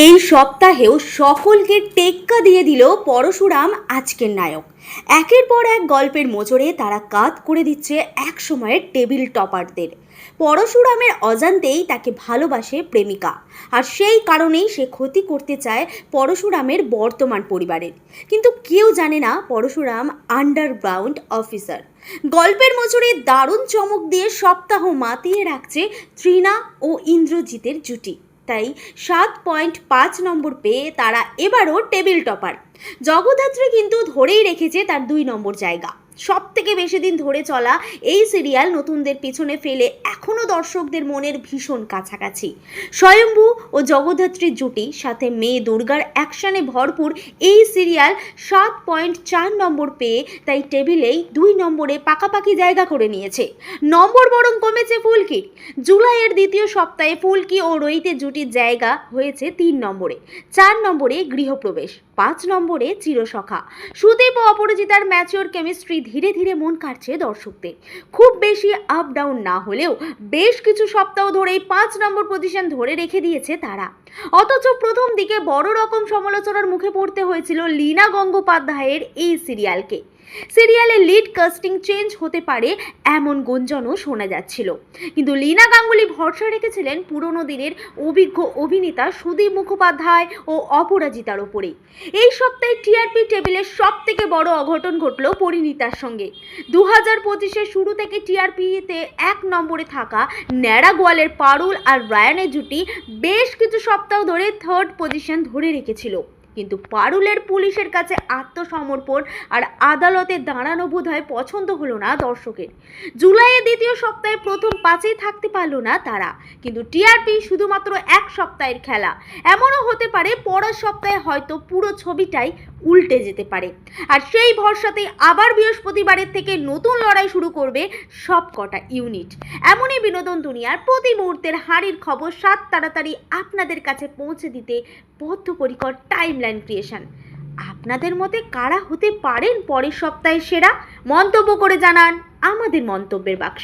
এই সপ্তাহেও সকলকে টেক্কা দিয়ে দিল পরশুরাম আজকের নায়ক। একের পর এক গল্পের মোচড়ে তারা কাত করে দিচ্ছে এক সময়ের টেবিল টপারদের। পরশুরামের অজান্তেই তাকে ভালোবাসে প্রেমিকা। আর সেই কারণেই সে ক্ষতি করতে চায় পরশুরামের বর্তমান পরিবারের। কিন্তু কেউ জানে না পরশুরাম আন্ডারগ্রাউন্ড অফিসার গল্পের মোচড়ে দারুণ চমক দিয়ে সপ্তাহ মাতিয়ে রাখছে ত্রিনা ও ইন্দ্রজিতের জুটি। তাই সাত পয়েন্ট পাঁচ নম্বর পেয়ে তারা এবারও টেবিল টপার। জগদ্ধাত্রী কিন্তু ধরেই রেখেছে তার দুই নম্বর জায়গা। সব থেকে বেশি দিন ধরে চলা এই সিরিয়াল নতুনদের পিছনে ফেলে এখনও দর্শকদের মনের ভীষণ কাছাকাছি। স্বয়ম্ভু ও জগদ্ধাত্রীর জুটি, সাথে মেয়ে দুর্গার অ্যাকশনে ভরপুর এই সিরিয়াল সাত পয়েন্ট চার নম্বর পেয়ে তাই টেবিলেই দুই নম্বরে পাকাপাকি জায়গা করে নিয়েছে। নম্বর বরং কমেছে ফুলকি। জুলাইয়ের দ্বিতীয় সপ্তাহে ফুলকি ও রোহিতের জুটির জায়গা হয়েছে তিন নম্বরে। চার নম্বরে গৃহপ্রবেশ, পাঁচ নম্বরে চিরসখা। সুদীপ ও অপরাজিতার ম্যাচিওর কেমিস্ট্রি ধীরে ধীরে মন কাটছে দর্শকদের। খুব বেশি আপ ডাউন না হলেও বেশ কিছু সপ্তাহ ধরেই পাঁচ নম্বর পজিশন ধরে রেখে দিয়েছে তারা। অথচ প্রথম দিকে বড় রকম সমালোচনার মুখে পড়তে হয়েছিল লীনা গঙ্গোপাধ্যায়ের এই সিরিয়ালকে সিরিয়ালে লিড কাস্টিং চেঞ্জ হতে পারে এমন গুঞ্জনও শোনা যাচ্ছিল। কিন্তু লীনা গাঙ্গুলি ভরসা রেখেছিলেন পুরনো দিনের অভিজ্ঞ অভিনেতা সুদীপ মুখোপাধ্যায় ও অপরাজিতার ওপরে। এই সপ্তাহে টিআরপি টেবিলের সব থেকে বড় অঘটন ঘটল পরিণীতার সঙ্গে। দু হাজার পঁচিশের শুরু থেকে টিআরপিতে এক নম্বরে থাকা ন্যাড়া গোয়ালের পারুল আর রায়ানের জুটি বেশ কিছু সপ্তাহ ধরে থার্ড পজিশন ধরে রেখেছিল। কিন্তু পারুলের পুলিশের কাছে আত্মসমর্পণ আর আদালতে দাঁড়ানো বোধ হয় পছন্দ হলো না দর্শকের। জুলাইয়ের দ্বিতীয় সপ্তাহে প্রথম পাঁচেই থাকতে পারল না তারা, কিন্তু টিআরপি শুধুমাত্র এক সপ্তাহের খেলা। এমনও হতে পারে পরের সপ্তাহে হয়তো পুরো ছবিটাই উল্টে যেতে পারে। আর সেই ভরসাতেই আবার বৃহস্পতিবারের থেকে নতুন লড়াই শুরু করবে সব কটা ইউনিট। এমনই বিনোদন দুনিয়ার প্রতি মুহূর্তের হাড়ির খবর সাত তাড়াতাড়ি আপনাদের কাছে পৌঁছে দিতে বদ্ধপরিকর টাইমলাইন ক্রিয়েশন আপনাদের মতে কারা হতে পারেন পরের সপ্তাহে সেরা? মন্তব্য করে জানান আমাদের মন্তব্যের বাক্সে।